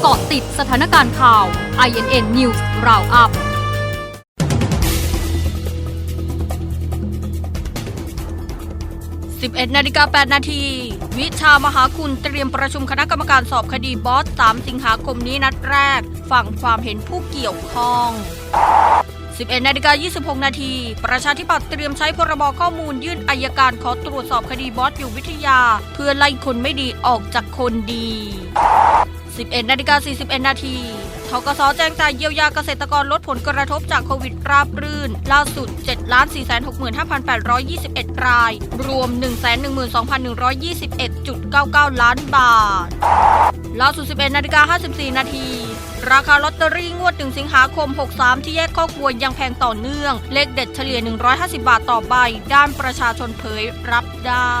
เกาะติดสถานการณ์ข่าว INN News Roundup 11นาฬิกา8นาทีวิชามหาคุณเตรียมประชุมคณะกรรมการสอบคดีบอส 3 สิงหาคมนี้นัดแรก ฟังความเห็นผู้เกี่ยวข้อง 11นาฬิกา26 นาที ประชาธิปัตย์เตรียมใช้พรบข้อมูลยื่นอายการขอตรวจสอบคดีบอสอยู่วิทยา เพื่อไล่คนไม่ดีออกจากคนดี 11นาฬิกา41 นาทีทกสแจ้งจ่ายเยียวยาเกษตรกรลดผลกระทบจากโควิดราบรื่น ล่าสุด7 465,821 ราย รวม 112,121.99 ล้านบาท ล่าสุด 11นาฬิกา54 นาทีราคาลอตเตอรี่งวด 1 สิงหาคม 63 ที่แยกข้อกลัวยังแพงต่อเนื่อง เลขเด็ดเฉลี่ย 150 บาทต่อใบ ด้านประชาชนเผยรับได้